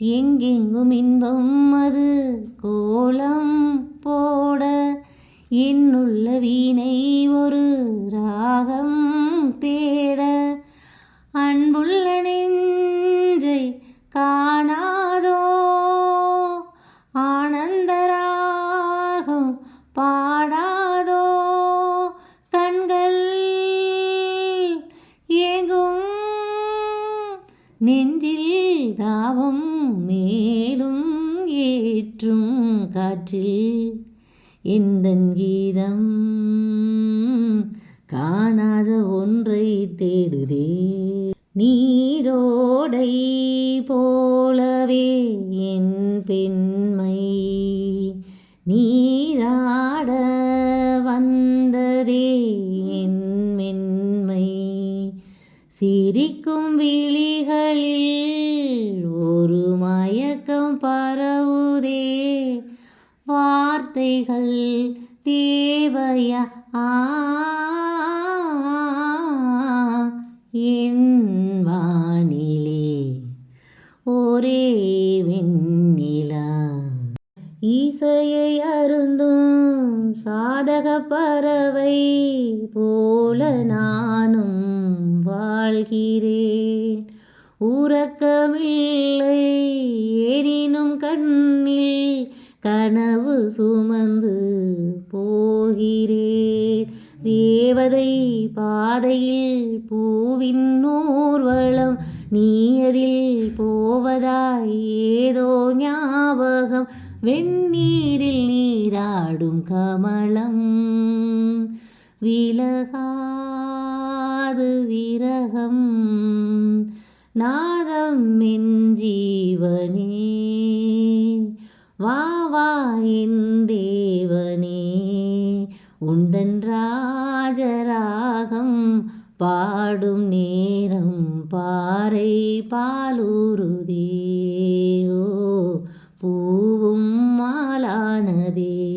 எங்கெங்கும் இன்பம் அது கோலம் போட என்னுள்ள வீணை ஒரு ராகம் தேட அன்புள்ள நெஞ்சை காணாதோ? ஆனந்தராகம் பாடா மேலும் ஏற்றும் காற்றில் இந்த கீதம்? காணாத ஒன்றை தேடுதே. நீரோடை போலவே என் பெண்மை. நீராட வந்ததே என் மென்மை. சிரிக்கும் விழிகளில் மயக்கம் பரவுதே. வார்த்தைகள் தேவையா? வானிலே ஒரே வெண்ணிலா. இசையை அருந்தும் சாதக பறவை போல நானும் வாழ்கிறேன். உறக்கமில்லை எனினும் கண்ணில் கனவு சுமந்து போகிறேன். தேவதை பாதையில் பூவின் நூர்வளம் நீ அதில் போவதாய் ஏதோ ஞாபகம். வெந்நீரில் நீராடும் கமலம் விலகாது விரகம். நாதம் என் ஜீவனே வா வா என் தேவனே. உந்தன் ராஜராகம் பாடும் நேரம் பாறை பாலூருதே ஓ பூவும் மாலானதே.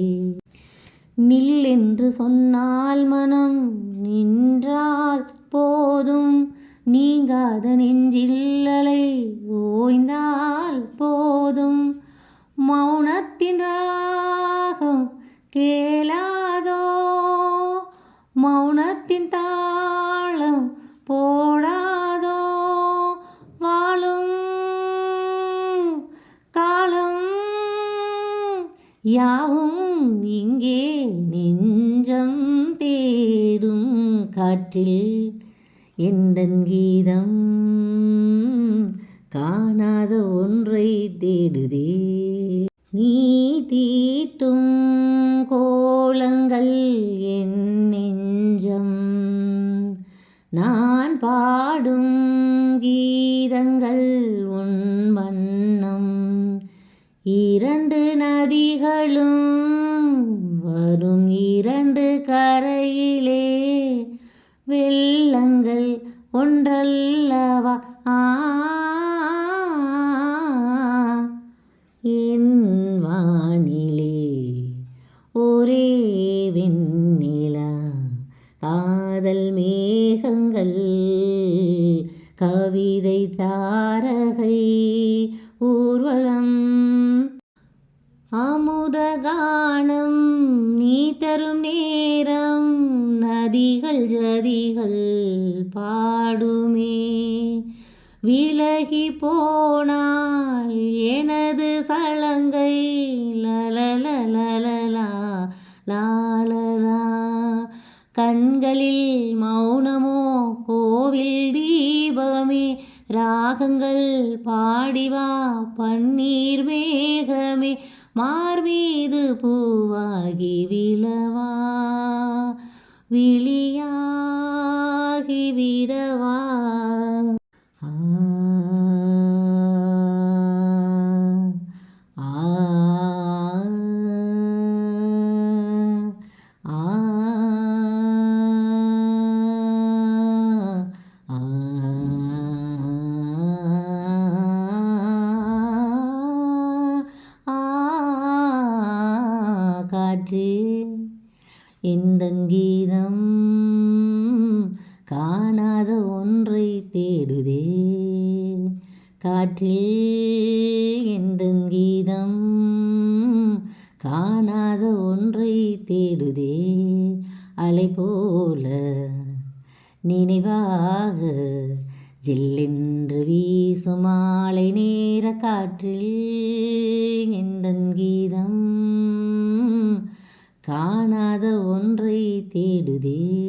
நில் என்று சொன்னால் மனம் நின்றால் போதும். நீங்காத நெஞ்சில்லலை ஓய்ந்தால் போதும். மௌனத்தின் ராகம் கேளாதோ? மௌனத்தின் தாளம் போடாதோ? வாழும் காலம் யாவும் இங்கே நெஞ்சம் தேடும் காற்றில் எந்தன் கீதம்? காணாத ஒன்றை தேடுதே. நீ தீட்டும் கோலங்கள் என் நெஞ்சம். நான் பாடும் கீதங்கள் உன் வண்ணம். இரண்டு நதிகளும் வரும் இரண்டு கரையிலே. வெள்ள ஒன்றல்லவா? என் வானிலே ஒரே வெண்ணிலா. காதல் மேகங்கள் கவிதை தாரகை ஊர்வலம். அமுதகானம் நீ தரும் நேரம் நதிகள் ஜதிகள் பாடுமே. விலகி போனால் எனது சலங்கை லலலலலலா லாலலா கண்களில் மௌனமோ கோவில் தீபமே ராகங்கள் பாடிவா பன்னீர் மேகமே மார்மீது பூவாகி விழவா விழியாகி எந்தங்கீதம் காணாத ஒன்றை தேடுதே. காற்றில் எந்தங்கீதம் காணாத ஒன்றை தேடுதே. அலை போல நினைவாக ஜில்லென்று வீசும் மாலை நேர காற்றில் எந்தன் கீதம் காணாத ஒன்றை தேடுதே.